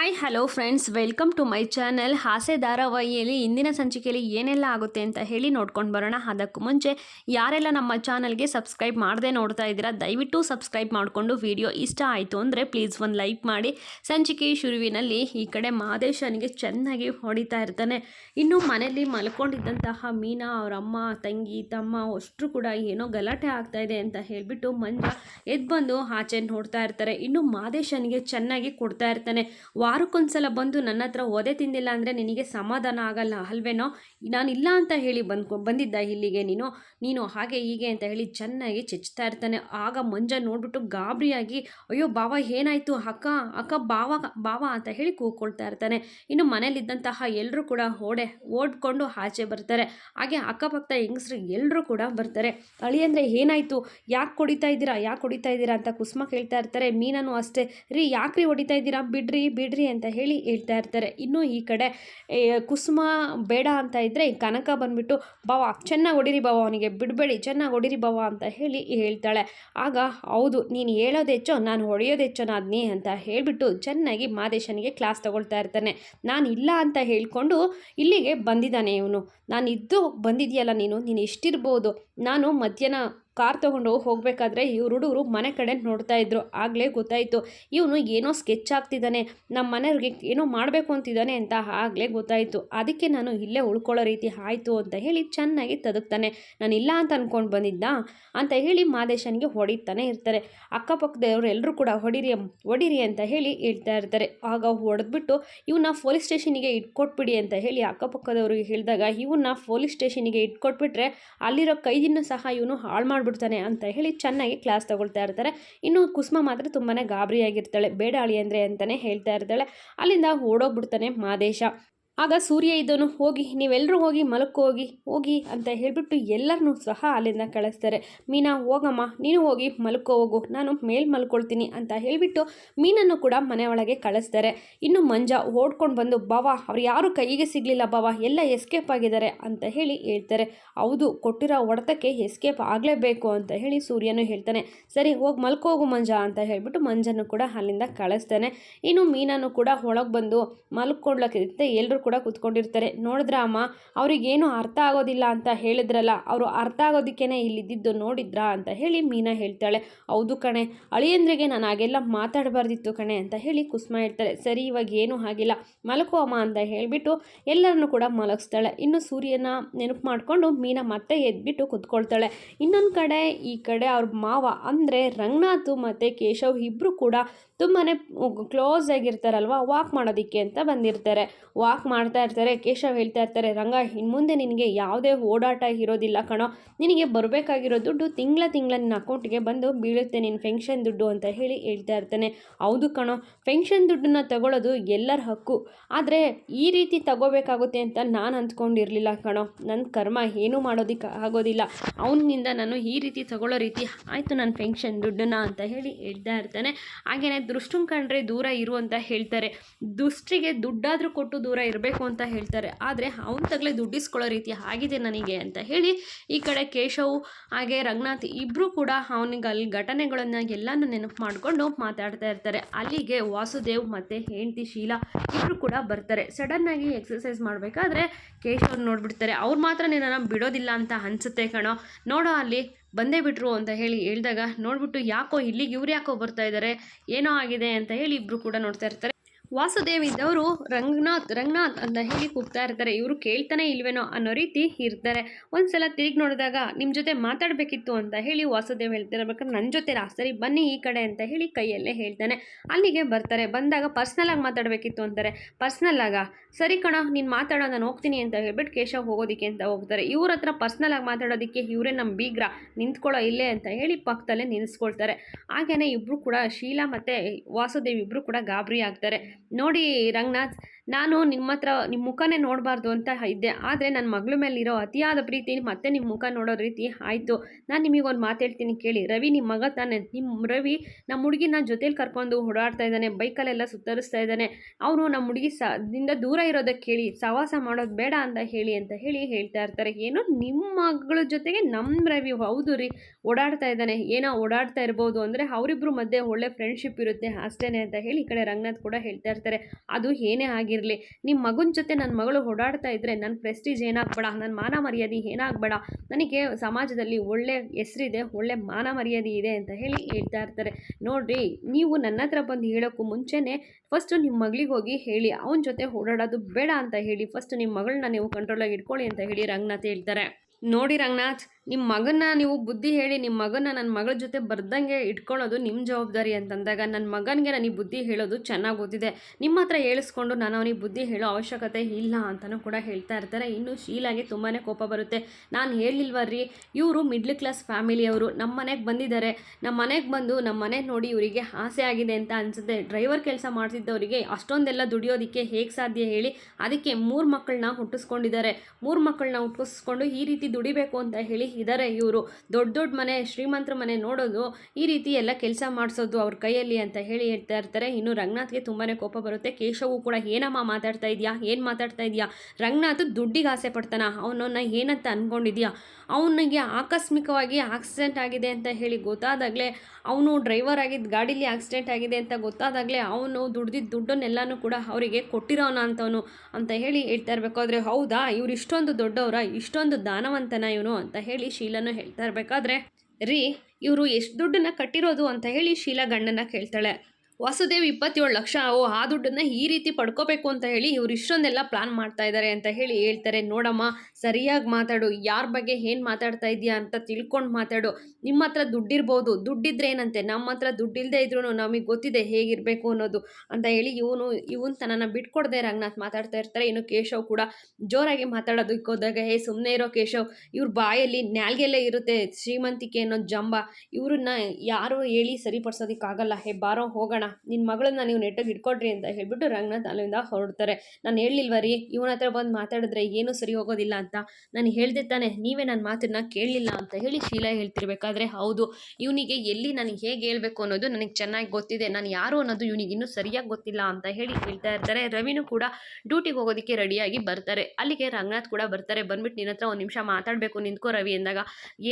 Hi hello friends welcome to my channel ಹಾಸೆ ಧಾರಾವಾಹಿಯಲ್ಲಿ ಇಂದಿನ ಸಂಚಿಕೆಯಲ್ಲಿ ಏನೆಲ್ಲ ಆಗುತ್ತೆ ಅಂತ ಹೇಳಿ ನೋಡ್ಕೊಂಡು ಬರೋಣ. ಅದಕ್ಕೂ ಮುಂಚೆ ಯಾರೆಲ್ಲ ನಮ್ಮ ಚಾನಲ್ಗೆ ಸಬ್ಸ್ಕ್ರೈಬ್ ಮಾಡದೆ ನೋಡ್ತಾ ಇದ್ದೀರಾ, ದಯವಿಟ್ಟು ಸಬ್ಸ್ಕ್ರೈಬ್ ಮಾಡಿಕೊಂಡು ವಿಡಿಯೋ ಇಷ್ಟ ಆಯಿತು ಅಂದರೆ ಪ್ಲೀಸ್ ಒಂದು ಲೈಕ್ ಮಾಡಿ. ಸಂಚಿಕೆ ಶುರುವಿನಲ್ಲಿ ಈ ಕಡೆ ಮಹದೇಶನಿಗೆ ಚೆನ್ನಾಗಿ ಹೊಡಿತಾ ಇರ್ತಾನೆ. ಇನ್ನು ಮನೆಯಲ್ಲಿ ಮಲ್ಕೊಂಡಿದ್ದಂತಹ ಮೀನಾ, ಅವರ ಅಮ್ಮ, ತಂಗಿ, ತಮ್ಮ ಅಷ್ಟರು ಕೂಡ ಏನೋ ಗಲಾಟೆ ಆಗ್ತಾ ಇದೆ ಅಂತ ಹೇಳಿಬಿಟ್ಟು ಮಂಜ ಎದ್ದು ಬಂದು ಆಚೆ ನೋಡ್ತಾ ಇರ್ತಾರೆ. ಇನ್ನು ಮಹದೇಶನಿಗೆ ಚೆನ್ನಾಗಿ ಕೊಡ್ತಾ ಇರ್ತಾನೆ. ವಾರಕ್ಕೊಂದ್ಸಲ ಬಂದು ನನ್ನ ಹತ್ರ ಒದೆ ತಿಂದಿಲ್ಲ ಅಂದರೆ ನಿನಗೆ ಸಮಾಧಾನ ಆಗಲ್ಲ ಅಲ್ವೇನೋ? ಇಲ್ಲ ಅಂತ ಹೇಳಿ ಬಂದ್ಕೊ, ಬಂದಿದ್ದ ಇಲ್ಲಿಗೆ ನೀನು. ನೀನು ಹಾಗೆ ಹೀಗೆ ಅಂತ ಹೇಳಿ ಚೆನ್ನಾಗಿ ಚೆಚ್ತಾ ಇರ್ತಾನೆ. ಆಗ ಮಂಜ ನೋಡ್ಬಿಟ್ಟು ಗಾಬರಿಯಾಗಿ, ಅಯ್ಯೋ ಬಾವ ಏನಾಯಿತು? ಅಕ್ಕ ಅಕ್ಕ ಬಾವ ಬಾವ ಅಂತ ಹೇಳಿ ಕೂಕೊಳ್ತಾ ಇರ್ತಾನೆ. ಇನ್ನು ಮನೇಲಿದ್ದಂತಹ ಎಲ್ಲರೂ ಕೂಡ ಓಡೆ, ಓಡ್ಕೊಂಡು ಆಚೆ ಬರ್ತಾರೆ. ಹಾಗೆ ಅಕ್ಕಪಕ್ಕ ಹೆಂಗಸ್ರು ಎಲ್ಲರೂ ಕೂಡ ಬರ್ತಾರೆ. ಅಳಿ ಅಂದರೆ ಏನಾಯಿತು? ಯಾಕೆ ಹೊಡಿತಾ ಇದ್ದೀರಾ? ಯಾಕೆ ಹೊಡಿತಾ ಇದ್ದೀರಾ? ಅಂತ ಕುಸುಮ ಕೇಳ್ತಾ ಇರ್ತಾರೆ. ಮೀನನ್ನು ಅಷ್ಟೇ, ರೀ, ಯಾಕ್ರಿ ಹೊಡಿತಾ ಇದ್ದೀರಾ? ಬಿಡ್ರಿ ಬಿಡ್ರಿ. ಅಂತ ಹೇಳಿ ಹೇಳ್ತಾ ಇರ್ತಾರೆ. ಇನ್ನು ಈ ಕಡೆ ಕುಸುಮ ಬೇಡ ಅಂತ ಇದ್ದರೆ ಕನಕ ಬಂದ್ಬಿಟ್ಟು, ಬಾವ, ಚೆನ್ನಾಗಿ ಹೊಡಿರಿ ಬಾವ ಅವನಿಗೆ, ಬಿಡಬೇಡಿ, ಚೆನ್ನಾಗಿ ಹೊಡಿರಿ ಬಾವ ಅಂತ ಹೇಳಿ ಹೇಳ್ತಾಳೆ. ಆಗ, ಹೌದು, ನೀನು ಹೇಳೋದು ಹೆಚ್ಚೋ, ನಾನು ಹೊಡೆಯೋದು ಹೆಚ್ಚೋ, ನಾದ್ನಿ ಅಂತ ಹೇಳಿಬಿಟ್ಟು ಚೆನ್ನಾಗಿ ಮಾದೇಶನಿಗೆ ಕ್ಲಾಸ್ ತಗೊಳ್ತಾ ಇರ್ತಾನೆ. ನಾನು ಇಲ್ಲ ಅಂತ ಹೇಳ್ಕೊಂಡು ಇಲ್ಲಿಗೆ ಬಂದಿದ್ದಾನೆ ಇವನು. ನಾನು ಇದ್ದು ಬಂದಿದೆಯಲ್ಲ ನೀನು ನೀನು ಎಷ್ಟಿರ್ಬೋದು? ನಾನು ಮಧ್ಯಾಹ್ನ ಕಾರ್ ತೊಗೊಂಡು ಹೋಗಬೇಕಾದ್ರೆ ಇವ್ರು ಹುಡುಗರು ಮನೆ ಕಡೆ ನೋಡ್ತಾ ಇದ್ರು. ಆಗಲೇ ಗೊತ್ತಾಯಿತು. ಇವನು ಏನೋ ಸ್ಕೆಚ್ ಆಗ್ತಿದ್ದಾನೆ ನಮ್ಮ ಮನೆಯವ್ರಿಗೆ ಏನೋ ಮಾಡಬೇಕು ಅಂತಿದ್ದಾನೆ ಅಂತ ಆಗಲೇ ಗೊತ್ತಾಯಿತು. ಅದಕ್ಕೆ ನಾನು ಇಲ್ಲೇ ಉಳ್ಕೊಳ್ಳೋ ರೀತಿ ಆಯಿತು ಅಂತ ಹೇಳಿ ಚೆನ್ನಾಗಿ ತದಕ್ತಾನೆ. ನಾನು ಇಲ್ಲ ಅಂತ ಅಂದ್ಕೊಂಡು ಬಂದಿದ್ದ ಅಂತ ಹೇಳಿ ಮಾದೇಶನಿಗೆ ಹೊಡಿತಾನೆ ಇರ್ತಾರೆ. ಅಕ್ಕಪಕ್ಕದವ್ರು ಎಲ್ಲರೂ ಕೂಡ ಹೊಡಿರಿ ಹೊಡಿರಿ ಅಂತ ಹೇಳಿ ಹೇಳ್ತಾ ಇರ್ತಾರೆ. ಆಗ ಹೊಡೆದ್ಬಿಟ್ಟು ಇವನ್ನ ಪೊಲೀಸ್ ಸ್ಟೇಷನಿಗೆ ಇಟ್ಕೊಟ್ಬಿಡಿ ಅಂತ ಹೇಳಿ ಅಕ್ಕಪಕ್ಕದವ್ರಿಗೆ ಹೇಳಿದಾಗ ಇವನ್ನ ಪೊಲೀಸ್ ಸ್ಟೇಷನಿಗೆ ಇಟ್ಕೊಟ್ಬಿಟ್ರೆ ಅಲ್ಲಿರೋ ಕೈದಿನೂ ಸಹ ಇವನು ಹಾಳು ಮಾಡಿಬಿಡ್ತಾನೆ. ಅಂತ ಹೇಳಿ ಚೆನ್ನಾಗಿ ಕ್ಲಾಸ್ ತಗೊಳ್ತಾ ಇರ್ತಾರೆ. ಇನ್ನು ಕುಸುಮ ಮಾತ್ರ ತುಂಬಾ ಗಾಬರಿಯಾಗಿರ್ತಾಳೆ. ಬೇಡ ಅಳಿ ಅಂದರೆ ಅಂತಲೇ ಹೇಳ್ತಾ ಇರ್ತಾಳೆ. ಅಲ್ಲಿಂದ ಓಡೋಗ್ಬಿಡ್ತಾನೆ ಮಾದೇಶ. ಆಗ ಸೂರ್ಯ ಇದ್ದವನು ಹೋಗಿ ನೀವೆಲ್ಲರೂ ಹೋಗಿ ಮಲಕ್ಕೋಗಿ ಹೋಗಿ ಅಂತ ಹೇಳಿಬಿಟ್ಟು ಎಲ್ಲರನ್ನೂ ಸಹ ಅಲ್ಲಿಂದ ಕಳಿಸ್ತಾರೆ. ಮೀನಾ, ಹೋಗಮ್ಮ, ನೀನು ಹೋಗಿ ಮಲ್ಕೋ ಹೋಗು, ನಾನು ಮೇಲ್ ಮಲ್ಕೊಳ್ತೀನಿ ಅಂತ ಹೇಳಿಬಿಟ್ಟು ಮೀನನ್ನು ಕೂಡ ಮನೆ ಒಳಗೆ ಕಳಿಸ್ತಾರೆ. ಇನ್ನು ಮಂಜ ಓಡ್ಕೊಂಡು ಬಂದು, ಬಾವ, ಅವ್ರು ಯಾರು ಕೈಗೆ ಸಿಗಲಿಲ್ಲ ಬಾವ, ಎಲ್ಲ ಎಸ್ಕೇಪ್ ಆಗಿದ್ದಾರೆ ಅಂತ ಹೇಳಿ ಹೇಳ್ತಾರೆ. ಹೌದು, ಕೊಟ್ಟಿರೋ ಒಡತಕ್ಕೆ ಎಸ್ಕೇಪ್ ಆಗಲೇಬೇಕು ಅಂತ ಹೇಳಿ ಸೂರ್ಯನು ಹೇಳ್ತಾನೆ. ಸರಿ, ಹೋಗಿ ಮಲ್ಕೋಗು ಮಂಜ ಅಂತ ಹೇಳಿಬಿಟ್ಟು ಮಂಜನ್ನು ಕೂಡ ಅಲ್ಲಿಂದ ಕಳಿಸ್ತಾನೆ. ಇನ್ನು ಮೀನನ್ನು ಕೂಡ ಒಳಗೆ ಬಂದು ಮಲ್ಕೊಳ್ಳೋಕ್ಕಿಂತ ಎಲ್ಲರೂ ಕೂತ್ಕೊಂಡಿರ್ತಾರೆ. ನೋಡಿದ್ರ ಅಮ್ಮ, ಅವ್ರಿಗೇನು ಅರ್ಥ ಆಗೋದಿಲ್ಲ ಅಂತ ಹೇಳಿದ್ರಲ್ಲ, ಅವರು ಅರ್ಥ ಆಗೋದಕ್ಕೇನೆ ಇಲ್ಲಿದ್ದಿದ್ದು ನೋಡಿದ್ರಾ ಅಂತ ಹೇಳಿ ಮೀನಾ ಹೇಳ್ತಾಳೆ. ಹೌದು ಕಣೆ, ಅಳಿಯಂದ್ರಿಗೆ ನಾನು ಹಾಗೆಲ್ಲ ಮಾತಾಡಬಾರ್ದಿತ್ತು ಕಣೆ ಅಂತ ಹೇಳಿ ಕುಸ್ಮ ಹೇಳ್ತಾಳೆ. ಸರಿ, ಇವಾಗ ಏನೂ ಆಗಿಲ್ಲ ಮಲಕು ಅಮ್ಮ ಅಂತ ಹೇಳಿಬಿಟ್ಟು ಎಲ್ಲರನ್ನು ಕೂಡ ಮಲಗಿಸ್ತಾಳೆ. ಇನ್ನು ಸೂರ್ಯನ ನೆನಪು ಮಾಡಿಕೊಂಡು ಮೀನಾ ಮತ್ತೆ ಎದ್ಬಿಟ್ಟು ಕುತ್ಕೊಳ್ತಾಳೆ. ಇನ್ನೊಂದು ಕಡೆ, ಈ ಕಡೆ ಅವ್ರ ಮಾವ ಅಂದರೆ ರಂಗನಾಥ್ ಮತ್ತು ಕೇಶವ್ ಇಬ್ಬರು ಕೂಡ ತುಂಬಾ ಕ್ಲೋಸ್ ಆಗಿರ್ತಾರಲ್ವ ವಾಕ್ ಮಾಡೋದಕ್ಕೆ ಅಂತ ಬಂದಿರ್ತಾರೆ. ವಾಕ್ ಮಾಡ್ತಾ ಇರ್ತಾರೆ, ಕೇಶವ್ ಹೇಳ್ತಾ ಇರ್ತಾರೆ, ರಂಗ ಇನ್ಮುಂದೆ ನಿನಗೆ ಯಾವುದೇ ಓಡಾಟ ಇರೋದಿಲ್ಲ ಕಣೋ. ನಿನಗೆ ಬರಬೇಕಾಗಿರೋ ದುಡ್ಡು ತಿಂಗಳ ತಿಂಗಳ ನಿನ್ನ ಅಕೌಂಟ್ಗೆ ಬಂದು ಬೀಳುತ್ತೆ ನಿನ್ನ ಫೆನ್ಷನ್ ದುಡ್ಡು ಅಂತ ಹೇಳಿ ಹೇಳ್ತಾ ಇರ್ತಾನೆ. ಹೌದು ಕಣೋ, ಫೆನ್ಷನ್ ದುಡ್ಡನ್ನ ತಗೊಳ್ಳೋದು ಎಲ್ಲರ ಹಕ್ಕು. ಆದರೆ ಈ ರೀತಿ ತಗೋಬೇಕಾಗುತ್ತೆ ಅಂತ ನಾನು ಅಂದ್ಕೊಂಡಿರಲಿಲ್ಲ ಕಣೋ. ನನ್ನ ಕರ್ಮ ಏನೂ ಮಾಡೋದಕ್ಕೆ ಆಗೋದಿಲ್ಲ. ಅವನಿಂದ ನಾನು ಈ ರೀತಿ ತಗೊಳ್ಳೋ ರೀತಿ ಆಯಿತು ನನ್ನ ಫೆನ್ಷನ್ ದುಡ್ಡನ್ನ ಅಂತ ಹೇಳಿ ಹೇಳ್ತಾ ಇರ್ತಾನೆ. ಹಾಗೆಯೇ ದೃಷ್ಟು ಕಂಡ್ರೆ ದೂರ ಇರು ಅಂತ ಹೇಳ್ತಾರೆ. ದುಷ್ಟಿಗೆ ದುಡ್ಡಾದರೂ ಕೊಟ್ಟು ದೂರ ಇರಬೇಕು. ಅಂತ ಹೇಳ್ತಾರೆ. ಆದರೆ ಅವನ ತಗಲೇ ದುಡ್ಡಿಸ್ಕೊಳ್ಳೋ ರೀತಿ ಆಗಿದೆ ನನಗೆ ಅಂತ ಹೇಳಿ ಈ ಕಡೆ ಕೇಶವ್ ಹಾಗೆ ರಂಗನಾಥ್ ಇಬ್ಬರು ಕೂಡ ಅವನಿಗೆ ಅಲ್ಲಿ ಘಟನೆಗಳನ್ನು ಎಲ್ಲನೂ ನೆನಪು ಮಾಡಿಕೊಂಡು ಮಾತಾಡ್ತಾ ಇರ್ತಾರೆ. ಅಲ್ಲಿಗೆ ವಾಸುದೇವ್ ಮತ್ತು ಹೆಂಡತಿ ಶೀಲಾ ಇಬ್ಬರು ಕೂಡ ಬರ್ತಾರೆ. ಸಡನ್ನಾಗಿ ಎಕ್ಸಸೈಸ್ ಮಾಡಬೇಕಾದ್ರೆ ಕೇಶವ್ ನೋಡಿಬಿಡ್ತಾರೆ. ಅವ್ರು ಮಾತ್ರ ನಿನ್ನನ್ನು ಬಿಡೋದಿಲ್ಲ ಅಂತ ಅನಿಸುತ್ತೆ ಕಣೋ. ನೋಡೋ ಅಲ್ಲಿ ಬಂದೇ ಬಿಟ್ರು ಅಂತ ಹೇಳಿ ಹೇಳಿದಾಗ ನೋಡ್ಬಿಟ್ಟು ಯಾಕೋ ಇಲ್ಲಿಗೆ ಇವ್ರು ಯಾಕೋ ಬರ್ತಾ ಇದ್ದಾರೆ ಏನೋ ಆಗಿದೆ ಅಂತ ಹೇಳಿ ಇಬ್ಬರು ಕೂಡ ನೋಡ್ತಾ ಇರ್ತಾರೆ. ವಾಸುದೇವ್ ಇದ್ದವರು ರಂಗನಾಥ್ ರಂಗನಾಥ್ ಅಂತ ಹೇಳಿ ಕೂಗ್ತಾ ಇರ್ತಾರೆ. ಇವರು ಕೇಳ್ತಾನೆ ಇಲ್ವೇನೋ ಅನ್ನೋ ರೀತಿ ಇರ್ತಾರೆ. ಒಂದ್ಸಲ ತಿರುಗಿ ನೋಡಿದಾಗ ನಿಮ್ಮ ಜೊತೆ ಮಾತಾಡಬೇಕಿತ್ತು ಅಂತ ಹೇಳಿ ವಾಸುದೇವ್ ಹೇಳ್ತಿರ್ಬೇಕಾದ್ರೆ ನನ್ನ ಜೊತೆ ಸರಿ ಬನ್ನಿ ಈ ಕಡೆ ಅಂತ ಹೇಳಿ ಕೈಯಲ್ಲೇ ಹೇಳ್ತಾನೆ. ಅಲ್ಲಿಗೆ ಬರ್ತಾರೆ. ಬಂದಾಗ ಪರ್ಸ್ನಲ್ ಆಗಿ ಮಾತಾಡಬೇಕಿತ್ತು ಅಂತಾರೆ. ಪರ್ಸ್ನಲ್ ಆಗ? ಸರಿ ಕಣ, ನೀನು ಮಾತಾಡೋ, ನಾನು ಹೋಗ್ತೀನಿ ಅಂತ ಹೇಳ್ಬಿಟ್ಟು ಕೇಶವ್ ಹೋಗೋದಕ್ಕೆ ಅಂತ ಹೋಗ್ತಾರೆ. ಇವ್ರ ಹತ್ರ ಪರ್ಸ್ನಲ್ ಆಗಿ ಮಾತಾಡೋದಕ್ಕೆ ಇವರೇ ನಮ್ಮ ಬೀಗ್ರ. ನಿಂತ್ಕೊಳ್ಳೋ ಇಲ್ಲೇ ಅಂತ ಹೇಳಿ ಪಕ್ಕದಲ್ಲೇ ನಿಲ್ಲಿಸ್ಕೊಳ್ತಾರೆ ಹಾಗೆಯೇ ಇಬ್ಬರು ಕೂಡ ಶೀಲಾ ಮತ್ತು ವಾಸುದೇವ್ ಇಬ್ಬರು ಕೂಡ ಗಾಬರಿ ಆಗ್ತಾರೆ. ನೋಡಿ ರಂಗನಾಥ್ ನಾನು ನಿಮ್ಮ ಹತ್ರ ನಿಮ್ಮ ಮುಖನೇ ನೋಡಬಾರ್ದು ಅಂತ ಇದ್ದೆ. ಆದರೆ ನನ್ನ ಮಗಳ ಮೇಲಿರೋ ಅತಿಯಾದ ಪ್ರೀತಿ ಮತ್ತೆ ನಿಮ್ಮ ಮುಖ ನೋಡೋ ರೀತಿ ಆಯಿತು. ನಾನು ನಿಮಗೊಂದು ಮಾತು ಹೇಳ್ತೀನಿ ಕೇಳಿ. ರವಿ ನಿಮ್ಮ ಮಗ ತಾನೆ. ನಿಮ್ಮ ರವಿ ನಮ್ಮ ಹುಡುಗಿನ ಜೊತೇಲಿ ಕರ್ಕೊಂಡು ಓಡಾಡ್ತಾ ಇದ್ದಾನೆ. ಬೈಕಲ್ಲೆಲ್ಲ ಸುತ್ತರಿಸ್ತಾ ಇದ್ದಾನೆ. ಅವನು ನಮ್ಮ ಹುಡುಗಿ ದಿಂದ ದೂರ ಇರೋದಕ್ಕೆ ಹೇಳಿ ಸವಾಸ ಮಾಡೋದು ಬೇಡ ಅಂತ ಹೇಳಿ ಅಂತ ಹೇಳಿ ಹೇಳ್ತಾ ಇರ್ತಾರೆ. ಏನೋ ನಿಮ್ಮ ಮಗಳ ಜೊತೆಗೆ ನಮ್ಮ ರವಿ ಹೌದು ರೀ. ಓಡಾಡ್ತಾ ಇದ್ದಾನೆ. ಏನೋ ಓಡಾಡ್ತಾ ಇರ್ಬೋದು ಅಂದರೆ ಅವರಿಬ್ಬರು ಮಧ್ಯೆ ಒಳ್ಳೆ ಫ್ರೆಂಡ್ಶಿಪ್ ಇರುತ್ತೆ. ಅಷ್ಟೇ ಅಂತ ಹೇಳಿ ಈ ಕಡೆ ರಂಗನಾಥ್ ಕೂಡ ಹೇಳ್ತಾ ಇರ್ತಾರೆ. ಅದು ಏನೇ ಆಗಿರಲಿ ನಿಮ್ಮ ಮಗನ ಜೊತೆ ನನ್ನ ಮಗಳು ಓಡಾಡ್ತಾ ಇದ್ದರೆ ನನ್ನ ಪ್ರೆಸ್ಟೀಜ್ ಏನಾಗಬೇಡ ನನ್ನ ಮಾನ ಮರ್ಯಾದೆ ಏನಾಗಬೇಡ, ನನಗೆ ಸಮಾಜದಲ್ಲಿ ಒಳ್ಳೆ ಹೆಸರಿದೆ, ಒಳ್ಳೆ ಮಾನ ಮರ್ಯಾದೆ ಇದೆ ಅಂತ ಹೇಳಿ ಹೇಳ್ತಾ ಇರ್ತಾರೆ. ನೋಡ್ರಿ, ನೀವು ನನ್ನ ಹತ್ರ ಬಂದು ಹೇಳೋಕ್ಕೂ ಮುಂಚೆನೇ ಫಸ್ಟು ನಿಮ್ಮ ಮಗಳಿಗೆ ಹೋಗಿ ಹೇಳಿ, ಅವನ ಜೊತೆ ಓಡಾಡೋದು ಬೇಡ ಅಂತ ಹೇಳಿ ಫಸ್ಟ್ ನಿಮ್ಮ ಮಗಳನ್ನ ನೀವು ಕಂಟ್ರೋಲಾಗಿ ಇಟ್ಕೊಳ್ಳಿ ಅಂತ ಹೇಳಿ ರಂಗನಾಥ್ ಹೇಳ್ತಾರೆ. ನೋಡಿ ರಂಗನಾಥ್ ನಿಮ್ಮ ಮಗನ ನೀವು ಬುದ್ಧಿ ಹೇಳಿ ನಿಮ್ಮ ಮಗನ ನನ್ನ ಮಗಳ ಜೊತೆ ಬರ್ದಂಗೆ ಇಟ್ಕೊಳ್ಳೋದು ನಿಮ್ಮ ಜವಾಬ್ದಾರಿ ಅಂತಂದಾಗ ನನ್ನ ಮಗನಿಗೆ ನನಗೆ ಬುದ್ಧಿ ಹೇಳೋದು ಚೆನ್ನಾಗಿ ಗೊತ್ತಿದೆ ನಿಮ್ಮ ಹತ್ರ ಹೇಳಿಸ್ಕೊಂಡು ನಾನು ಅವನಿಗೆ ಬುದ್ಧಿ ಹೇಳೋ ಅವಶ್ಯಕತೆ ಇಲ್ಲ ಅಂತಲೂ ಕೂಡ ಹೇಳ್ತಾ ಇರ್ತಾರೆ. ಇನ್ನು ಶೀಲಾಗೆ ತುಂಬಾ ಕೋಪ ಬರುತ್ತೆ. ನಾನು ಹೇಳಿಲ್ವರ್ರಿ ಇವರು ಮಿಡ್ಲ್ ಕ್ಲಾಸ್ ಫ್ಯಾಮಿಲಿಯವರು ನಮ್ಮ ಮನೆಗೆ ಬಂದಿದ್ದಾರೆ. ನಮ್ಮ ಮನೆಗೆ ಬಂದು ನಮ್ಮ ಮನೆ ನೋಡಿ ಇವರಿಗೆ ಆಸೆ ಆಗಿದೆ ಅಂತ ಅನಿಸುತ್ತೆ. ಡ್ರೈವರ್ ಕೆಲಸ ಮಾಡ್ತಿದ್ದವರಿಗೆ ಅಷ್ಟೊಂದೆಲ್ಲ ದುಡಿಯೋದಕ್ಕೆ ಹೇಗೆ ಸಾಧ್ಯ ಹೇಳಿ ಅದಕ್ಕೆ ಮೂರು ಮಕ್ಕಳನ್ನ ಹುಟ್ಟಿಸ್ಕೊಂಡಿದ್ದಾರೆ. ಮೂರು ಮಕ್ಕಳನ್ನ ಹುಟ್ಟಿಸ್ಕೊಂಡು ಈ ರೀತಿ ದುಡಿಬೇಕು ಅಂತ ಹೇಳಿ ಇದ್ದಾರೆ ಇವರು. ದೊಡ್ಡ ದೊಡ್ಡ ಮನೆ, ಶ್ರೀಮಂತರ ಮನೆ ನೋಡೋದು ಈ ರೀತಿ ಎಲ್ಲ ಕೆಲಸ ಮಾಡಿಸೋದು ಅವ್ರ ಕೈಯಲ್ಲಿ ಅಂತ ಹೇಳಿ ಹೇಳ್ತಾ ಇರ್ತಾರೆ. ಇನ್ನು ರಂಗನಾಥ್ಗೆ ತುಂಬಾ ಕೋಪ ಬರುತ್ತೆ. ಕೇಶವು ಕೂಡ, ಏನಮ್ಮ ಮಾತಾಡ್ತಾ ಇದೆಯಾ? ಏನು ಮಾತಾಡ್ತಾ ಇದೆಯಾ? ರಂಗನಾಥ್ ದುಡ್ಡಿಗೆ ಆಸೆ ಪಡ್ತಾನ? ಅವನನ್ನ ಏನಂತ ಅಂದ್ಕೊಂಡಿದ್ಯಾ ಅವನಿಗೆ ಆಕಸ್ಮಿಕವಾಗಿ ಆಕ್ಸಿಡೆಂಟ್ ಆಗಿದೆ ಅಂತ ಹೇಳಿ ಗೊತ್ತಾದಾಗಲೇ ಅವನು ಡ್ರೈವರ್ ಆಗಿದ್ದ ಗಾಡೀಲಿ ಆಕ್ಸಿಡೆಂಟ್ ಆಗಿದೆ ಅಂತ ಗೊತ್ತಾದಾಗಲೇ ಅವನು ದುಡ್ದಿದ್ದ ದುಡ್ಡನ್ನೆಲ್ಲನೂ ಕೂಡ ಅವರಿಗೆ ಕೊಟ್ಟಿರೋನ ಅಂತವನು ಅಂತ ಹೇಳಿ ಹೇಳ್ತಾ ಇರಬೇಕಾದ್ರೆ, ಹೌದಾ? ಇವ್ರು ಇಷ್ಟೊಂದು ದೊಡ್ಡವರ? ಇಷ್ಟೊಂದು ದಾನವಂತನ ಇವನು? ಅಂತ ಹೇಳಿ ಶೀಲನು ಹೇಳ್ತಾ ಇರಬೇಕಾದ್ರೆ ರೀ ಇವರು ಎಷ್ಟು ದುಡ್ಡನ್ನ ಕಟ್ಟಿರೋದು ಅಂತ ಹೇಳಿ ಶೀಲಾ ಗಂಡನ ಕೇಳ್ತಾಳೆ. ವಾಸುದೇವ್ ಇಪ್ಪತ್ತೇಳು ಲಕ್ಷ, ಓ, ಆ ದುಡ್ಡನ್ನು ಈ ರೀತಿ ಪಡ್ಕೋಬೇಕು ಅಂತ ಹೇಳಿ ಇವ್ರು ಇಷ್ಟೊಂದೆಲ್ಲ ಪ್ಲಾನ್ ಮಾಡ್ತಾ ಇದ್ದಾರೆ ಅಂತ ಹೇಳಿ ಹೇಳ್ತಾರೆ. ನೋಡಮ್ಮ, ಸರಿಯಾಗಿ ಮಾತಾಡು, ಯಾರ ಬಗ್ಗೆ ಏನು ಮಾತಾಡ್ತಾ ಇದೀಯಾ ಅಂತ ತಿಳ್ಕೊಂಡು ಮಾತಾಡು. ನಿಮ್ಮ ಹತ್ರ ದುಡ್ಡಿರ್ಬೋದು, ದುಡ್ಡಿದ್ರೆ ಏನಂತೆ? ನಮ್ಮ ಹತ್ರ ದುಡ್ಡಿಲ್ಲದೆ ಇದ್ರೂ ನಮಗೆ ಗೊತ್ತಿದೆ ಹೇಗಿರಬೇಕು ಅನ್ನೋದು ಅಂತ ಹೇಳಿ ಇವನು, ಇವನ್ ತನ್ನ ಬಿಟ್ಕೊಡ್ದೆ ರಂಗನಾಥ್ ಮಾತಾಡ್ತಾ ಇರ್ತಾರೆ. ಇನ್ನು ಕೇಶವ್ ಕೂಡ ಜೋರಾಗಿ ಮಾತಾಡೋದಕ್ಕೆ ಹೋದಾಗ ಹೇ ಸುಮ್ಮನೆ ಇರೋ ಕೇಶವ್, ಇವ್ರ ಬಾಯಲ್ಲಿ ನ್ಯಾಲ್ಗೆಲ್ಲ ಇರುತ್ತೆ, ಶ್ರೀಮಂತಿಕೆ ಅನ್ನೋ ಜಂಬ. ಇವ್ರನ್ನ ಯಾರು ಹೇಳಿ ಸರಿಪಡಿಸೋದಕ್ಕಾಗಲ್ಲ. ಹೇ, ಬಾರೋ, ಹೋಗೋಣ. ನಿನ್ನ ಮಗಳನ್ನ ನೀವು ನೆಟ್ಟಗೆ ಇಟ್ಕೊಡ್ರಿ ಅಂತ ಹೇಳ್ಬಿಟ್ಟು ರಂಗನಾಥ್ ಅಲ್ಲಿಂದ ಹೊರಡ್ತಾರೆ. ನಾನು ಹೇಳಿಲ್ವ ರೀ? ಇವನ ಹತ್ರ ಬಂದು ಮಾತಾಡಿದ್ರೆ ಏನೂ ಸರಿ ಹೋಗೋದಿಲ್ಲ ಅಂತ. ನಾನು ಹೇಳ್ದೆ ತಾನೆ, ನೀವೇ ನನ್ನ ಮಾತನ್ನ ಕೇಳಲಿಲ್ಲ ಅಂತ ಹೇಳಿ ಶೀಲಾ ಹೇಳ್ತಿರ್ಬೇಕಾದ್ರೆ ಹೌದು. ಇವನಿಗೆ ಎಲ್ಲಿ ನನಗೆ ಹೇಗೆ ಹೇಳ್ಬೇಕು ಅನ್ನೋದು ನನಗೆ ಚೆನ್ನಾಗಿ ಗೊತ್ತಿದೆ. ನಾನು ಯಾರು ಅನ್ನೋದು ಇವನಿಗೆ ಇನ್ನೂ ಸರಿಯಾಗಿ ಗೊತ್ತಿಲ್ಲ ಅಂತ ಹೇಳಿ ಹೇಳ್ತಾ ಇರ್ತಾರೆ. ರವಿನೂ ಕೂಡ ಡ್ಯೂಟಿಗೆ ಹೋಗೋದಕ್ಕೆ ರೆಡಿಯಾಗಿ ಬರ್ತಾರೆ. ಅಲ್ಲಿಗೆ ರಂಗನಾಥ್ ಕೂಡ ಬರ್ತಾರೆ. ಬಂದ್ಬಿಟ್ಟು ನಿನ್ನ ಹತ್ರ ಒಂದು ನಿಮಿಷ ಮಾತಾಡಬೇಕು, ನಿಂತ್ಕೋ ರವಿ ಎಂದಾಗ.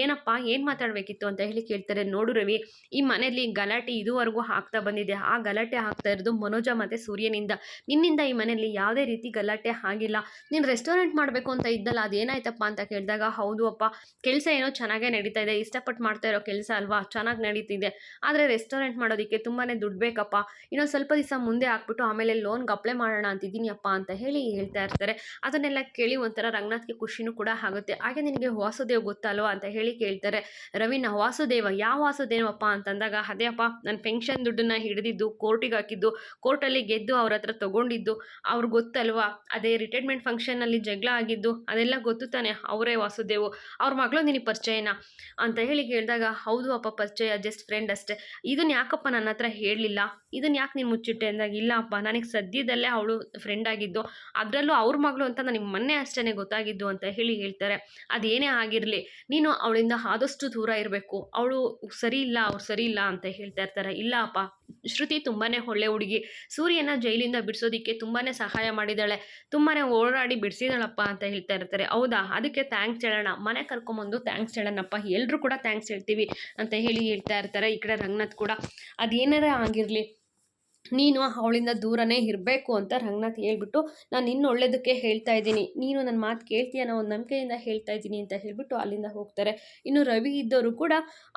ಏನಪ್ಪ, ಏನು ಮಾತಾಡಬೇಕಿತ್ತು ಅಂತ ಹೇಳಿ ಕೇಳ್ತಾರೆ. ನೋಡು ರವಿ, ಈ ಮನೆಯಲ್ಲಿ ಗಲಾಟೆ ಇದುವರೆಗೂ ಆಗ್ತಾ ಬಂದಿದೆ. ಆ ಗಲಾಟೆ ಆಗ್ತಾ ಇರೋದು ಮನೋಜ ಮತ್ತು ಸೂರ್ಯನಿಂದ. ನಿನ್ನಿಂದ ಈ ಮನೆಯಲ್ಲಿ ಯಾವುದೇ ರೀತಿ ಗಲಾಟೆ ಆಗಿಲ್ಲ. ನೀನು ರೆಸ್ಟೋರೆಂಟ್ ಮಾಡಬೇಕು ಅಂತ ಇದ್ದಲ್ಲ, ಅದೇನಾಯ್ತಪ್ಪ ಅಂತ ಕೇಳಿದಾಗ, ಹೌದು ಅಪ್ಪ, ಕೆಲಸ ಏನೋ ಚೆನ್ನಾಗೇ ನಡೀತಾ ಇದೆ, ಇಷ್ಟಪಟ್ಟು ಮಾಡ್ತಾ ಇರೋ ಕೆಲಸ ಅಲ್ವಾ, ಚೆನ್ನಾಗಿ ನಡೀತಿದೆ. ಆದರೆ ರೆಸ್ಟೋರೆಂಟ್ ಮಾಡೋದಕ್ಕೆ ತುಂಬಾ ದುಡ್ಡು ಬೇಕಪ್ಪ. ಇನ್ನೊಂದು ಸ್ವಲ್ಪ ದಿವಸ ಮುಂದೆ ಹಾಕ್ಬಿಟ್ಟು ಆಮೇಲೆ ಲೋನ್ಗೆ ಅಪ್ಲೈ ಮಾಡೋಣ ಅಂತಿದ್ದೀನಿ ಅಪ್ಪ ಅಂತ ಹೇಳಿ ಹೇಳ್ತಾ ಇರ್ತಾರೆ. ಅದನ್ನೆಲ್ಲ ಕೇಳಿ ಒಂಥರ ರಂಗನಾಥ್ಗೆ ಖುಷಿನೂ ಕೂಡ ಆಗುತ್ತೆ. ಹಾಗೆ ನಿನಗೆ ವಾಸುದೇವ್ ಗೊತ್ತಲ್ವಾ ಅಂತ ಹೇಳಿ ಕೇಳ್ತಾರೆ. ರವಿನ ವಾಸುದೇವ, ಯಾವ ವಾಸುದೇವಪ್ಪ ಅಂತಂದಾಗ, ಅದೇ ಅಪ್ಪ ನನ್ನ ಪೆನ್ಷನ್ ದುಡ್ಡನ್ನ ಹಿಡಿದಿದ್ದು. ಕೋರ್ಟಿಗೆ ಹಾಕಿದ್ದು, ಕೋರ್ಟಲ್ಲಿ ಗೆದ್ದು ಅವ್ರ ಹತ್ರ ತೊಗೊಂಡಿದ್ದು ಅವ್ರಿಗೆ ಗೊತ್ತಲ್ವಾ? ಅದೇ ರಿಟೈರ್ಮೆಂಟ್ ಫಂಕ್ಷನಲ್ಲಿ ಜಗಳ ಆಗಿದ್ದು, ಅದೆಲ್ಲ ಗೊತ್ತು ತಾನೆ? ಅವರೇ ವಾಸುದೇವು. ಅವ್ರ ಮಗಳು ನಿನಗೆ ಪರಿಚಯನ? ಅಂತ ಹೇಳಿ ಕೇಳಿದಾಗ, ಹೌದು ಅಪ್ಪ, ಪರಿಚಯ ಜಸ್ಟ್ ಫ್ರೆಂಡ್ ಅಷ್ಟೇ. ಇದನ್ನ ಯಾಕಪ್ಪ ನನ್ನ ಹತ್ರ ಹೇಳಲಿಲ್ಲ ಇದನ್ನ ಯಾಕೆ ನೀನು ಮುಚ್ಚಿಟ್ಟೆ ಅಂದಾಗ, ಇಲ್ಲ ಅಪ್ಪ, ನನಗೆ ಸದ್ಯದಲ್ಲೇ ಅವಳು ಫ್ರೆಂಡ್ ಆಗಿದ್ದು, ಅದರಲ್ಲೂ ಅವ್ರ ಮಗಳು ಅಂತ ನನಗೆ ಮೊನ್ನೆ ಅಷ್ಟೇ ಗೊತ್ತಾಗಿದ್ದು ಅಂತ ಹೇಳಿ ಹೇಳ್ತಾರೆ. ಅದೇನೇ ಆಗಿರಲಿ, ನೀನು ಅವಳಿಂದ ಆದಷ್ಟು ದೂರ ಇರಬೇಕು. ಅವಳು ಸರಿ ಇಲ್ಲ, ಅವ್ರು ಸರಿ ಇಲ್ಲ ಅಂತ ಹೇಳ್ತಾ ಇರ್ತಾರೆ. ಇಲ್ಲ ಅಪ್ಪ ಶ್ರುತಿ ತುಂಬಾ ಒಳ್ಳೆ ಹುಡುಗಿ. ಸೂರ್ಯನ ಜೈಲಿಂದ ಬಿಡಿಸೋದಕ್ಕೆ ತುಂಬಾ ಸಹಾಯ ಮಾಡಿದ್ದಾಳೆ ತುಂಬಾ ಓಡಾಡಿ ಬಿಡಿಸಿದಾಳಪ್ಪ ಅಂತ ಹೇಳ್ತಾ ಇರ್ತಾರೆ. ಹೌದಾ? ಅದಕ್ಕೆ ಥ್ಯಾಂಕ್ಸ್ ಹೇಳೋಣ. ಮನೆ ಕರ್ಕೊಂಬಂದು ಥ್ಯಾಂಕ್ಸ್ ಹೇಳೋಣಪ್ಪ. ಎಲ್ಲರೂ ಕೂಡ ಥ್ಯಾಂಕ್ಸ್ ಹೇಳ್ತೀವಿ ಅಂತ ಹೇಳಿ ಹೇಳ್ತಾ ಇರ್ತಾರೆ ಈ ಕಡೆ ರಂಗನಾಥ್ ಕೂಡ. ಅದೇನಾರೇ ಆಗಿರಲಿ ನೀನು ಅವಳಿಂದ ದೂರನೇ ಇರಬೇಕು ಅಂತ ರಂಗನಾಥ್ ಹೇಳ್ಬಿಟ್ಟು, ನಾನು ಇನ್ನು ಒಳ್ಳೇದಕ್ಕೆ ಹೇಳ್ತಾ ಇದ್ದೀನಿ. ನೀನು ನನ್ನ ಮಾತು ಕೇಳ್ತೀಯ? ಅನ್ನೋ ಒಂದು ನಂಬಿಕೆಯಿಂದ ಹೇಳ್ತಾ ಇದ್ದೀನಿ ಅಂತ ಹೇಳ್ಬಿಟ್ಟು ಅಲ್ಲಿಂದ ಹೋಗ್ತಾರೆ. ಇನ್ನು ರವಿ ಇದ್ದವರು ಕೂಡ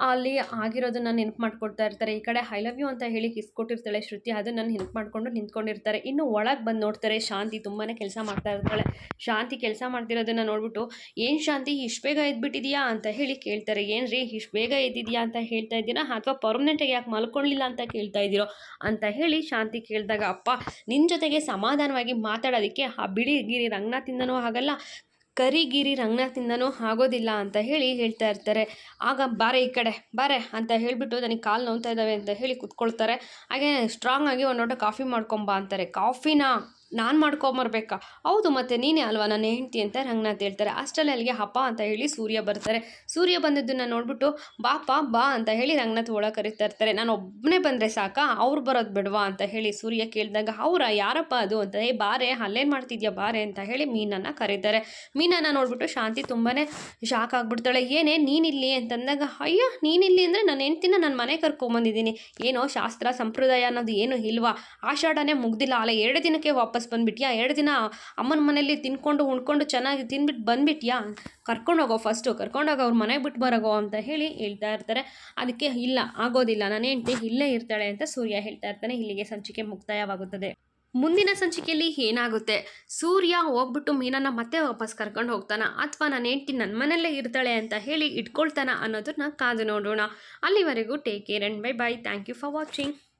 ಅಲ್ಲಿ ಆಗಿರೋದನ್ನ ನೆನಪು ಮಾಡ್ಕೊಳ್ತಾ ಇರ್ತಾರೆ. ಈ ಕಡೆ ಐ ಲವ್ ಯು ಅಂತ ಹೇಳಿ ಕಿಸ್ ಕೊಟ್ಟಿರ್ತಾಳೆ ಶ್ರುತಿ, ಅದನ್ನು ನೆನಪು ಮಾಡ್ಕೊಂಡು ನಿಂತ್ಕೊಂಡಿರ್ತಾರೆ. ಇನ್ನು ಒಳಗೆ ಬಂದು ನೋಡ್ತಾರೆ ಶಾಂತಿ ತುಂಬಾ ಕೆಲಸ ಮಾಡ್ತಾ ಇರ್ತಾಳೆ. ಶಾಂತಿ ಕೆಲಸ ಮಾಡ್ತಿರೋದನ್ನ ನೋಡ್ಬಿಟ್ಟು, ಏನು ಶಾಂತಿ, ಇಷ್ಟು ಬೇಗ ಎದ್ಬಿಟ್ಟಿದೆಯಾ? ಅಂತ ಹೇಳಿ ಕೇಳ್ತಾರೆ. ಏನು ರೀ ಇಷ್ಟು ಬೇಗ ಎದ್ದಿದ್ಯಾ? ಅಂತ ಹೇಳ್ತಾ ಇದ್ದೀರಾ ಅಥವಾ ಪರ್ಮನೆಂಟಾಗಿ ಯಾಕೆ ಮಲ್ಕೊಳ್ಳಿಲ್ಲ ಅಂತ ಕೇಳ್ತಾ ಇದ್ದೀರೋ? ಅಂತ ಹೇಳಿ ಶಾಂತಿ ಕೇಳಿದಾಗ, ಅಪ್ಪ ನಿನ್ನ ಜೊತೆಗೆ ಸಮಾಧಾನವಾಗಿ ಮಾತಾಡೋದಕ್ಕೆ ಆ ಬಿಳಿ ಗಿರಿ ರಂಗನಾಥಿಂದನೂ ಆಗಲ್ಲ ಕರಿಗಿರಿ ರಂಗನಾಥಿಂದನೂ ಆಗೋದಿಲ್ಲ ಅಂತ ಹೇಳಿ ಹೇಳ್ತಾ ಇರ್ತಾರೆ. ಆಗ ಬಾರೆ ಈ ಕಡೆ, ಬಾರೆ ಅಂತ ಹೇಳಿಬಿಟ್ಟು ನನಗೆ ಕಾಲು ನೋವ್ತಾ ಇದ್ದಾವೆ ಅಂತ ಹೇಳಿ ಕುತ್ಕೊಳ್ತಾರೆ. ಹಾಗೆ ಸ್ಟ್ರಾಂಗ್ ಆಗಿ ಒಂದು ಲೋಟ ಕಾಫಿ ಮಾಡ್ಕೊಂಬಾ ಅಂತಾರೆ. ಕಾಫಿನಾ? ನಾನು ಮಾಡ್ಕೊಂಬರ್ಬೇಕಾ ಹೌದು, ಮತ್ತೆ ನೀನೇ ಅಲ್ವಾ ನನ್ನ ಹೆಂಡತಿ ಅಂತ ರಂಗನಾಥ್ ಹೇಳ್ತಾರೆ. ಅಷ್ಟರಲ್ಲಿ ಅಲ್ಲಿಗೆ ಹಪ್ಪ ಅಂತ ಹೇಳಿ ಸೂರ್ಯ ಬರ್ತಾರೆ. ಸೂರ್ಯ ಬಂದಿದ್ದನ್ನು ನೋಡ್ಬಿಟ್ಟು ಬಾಪ ಬಾ ಅಂತ ಹೇಳಿ ರಂಗನಾಥ್ ಒಳಗೆ ಕರಿತಾ ಇರ್ತಾರೆ ನಾನು ಒಬ್ಬನೇ ಬಂದರೆ ಸಾಕಾ? ಅವ್ರು ಬರೋದು ಬಿಡ್ವಾ? ಅಂತ ಹೇಳಿ ಸೂರ್ಯ ಕೇಳಿದಾಗ, ಅವರ? ಯಾರಪ್ಪ ಅದು? ಅಂತ, ಏ, ಬಾರೆ, ಅಲ್ಲೇನು ಮಾಡ್ತಿದ್ಯಾ ಬಾರೆ? ಅಂತ ಹೇಳಿ ಮೀನನ್ನು ಕರೀತಾರೆ. ಮೀನನ್ನು ನೋಡ್ಬಿಟ್ಟು ಶಾಂತಿ ತುಂಬಾ ಶಾಕ್ ಆಗಿಬಿಡ್ತಾಳೆ. ಏನೇ, ನೀನಿಲ್ಲಿ? ಅಂತಂದಾಗ, ಅಯ್ಯೋ, ನೀನಿಲ್ಲಿ ಅಂದರೆ ನನ್ನ ಹೆಂಡ್ತಿನ ನನ್ನ ಮನೆ ಕರ್ಕೊಂಬಂದಿದ್ದೀನಿ. ಏನೋ ಶಾಸ್ತ್ರ, ಸಂಪ್ರದಾಯ ಅನ್ನೋದು ಏನು ಇಲ್ವಾ? ಆಷಾಢನೇ ಮುಗ್ದಿಲ್ಲ. ಅಲ್ಲ ಎರಡು ದಿನಕ್ಕೆ ವಾಪಸ್ ಬಂದ್ಬಿಟ್ಯಾ? ಎರಡು ದಿನ ಅಮ್ಮನ ಮನೇಲಿ ತಿನ್ಕೊಂಡು, ಉಣ್ಕೊಂಡು ಚೆನ್ನಾಗಿ ತಿಂದ್ಬಿಟ್ಟು ಬಂದ್ಬಿಟ್ಯಾ? ಕರ್ಕೊಂಡೋಗೋ ಫಸ್ಟು ಕರ್ಕೊಂಡೋಗೋ, ಅವ್ರ ಮನೆಗೆ ಬಿಟ್ಟು ಬರೋಗೋ ಅಂತ ಹೇಳಿ ಹೇಳ್ತಾ ಇರ್ತಾರೆ. ಅದಕ್ಕೆ ಇಲ್ಲ, ಆಗೋದಿಲ್ಲ ನನ್ನ ಹೆಂಡ್ತಿ ಇಲ್ಲೇ ಇರ್ತಾಳೆ ಅಂತ ಸೂರ್ಯ ಹೇಳ್ತಾ ಇರ್ತಾನೆ, ಇಲ್ಲಿಗೆ ಸಂಚಿಕೆ ಮುಕ್ತಾಯವಾಗುತ್ತದೆ. ಮುಂದಿನ ಸಂಚಿಕೆಯಲ್ಲಿ ಏನಾಗುತ್ತೆ? ಸೂರ್ಯ ಹೋಗ್ಬಿಟ್ಟು ಮೀನನ್ನ ಮತ್ತೆ ವಾಪಸ್ ಕರ್ಕೊಂಡು ಹೋಗ್ತಾನ? ಅಥವಾ ನನ್ನ ಹೆಂಡ್ತಿ ನನ್ನ ಮನೆಯಲ್ಲೇ ಇರ್ತಾಳೆ ಅಂತ ಹೇಳಿ ಇಟ್ಕೊಳ್ತಾನ ಅನ್ನೋದನ್ನ ಕಾದು ನೋಡೋಣ. ಅಲ್ಲಿವರೆಗೂ take care and bye bye thank you for watching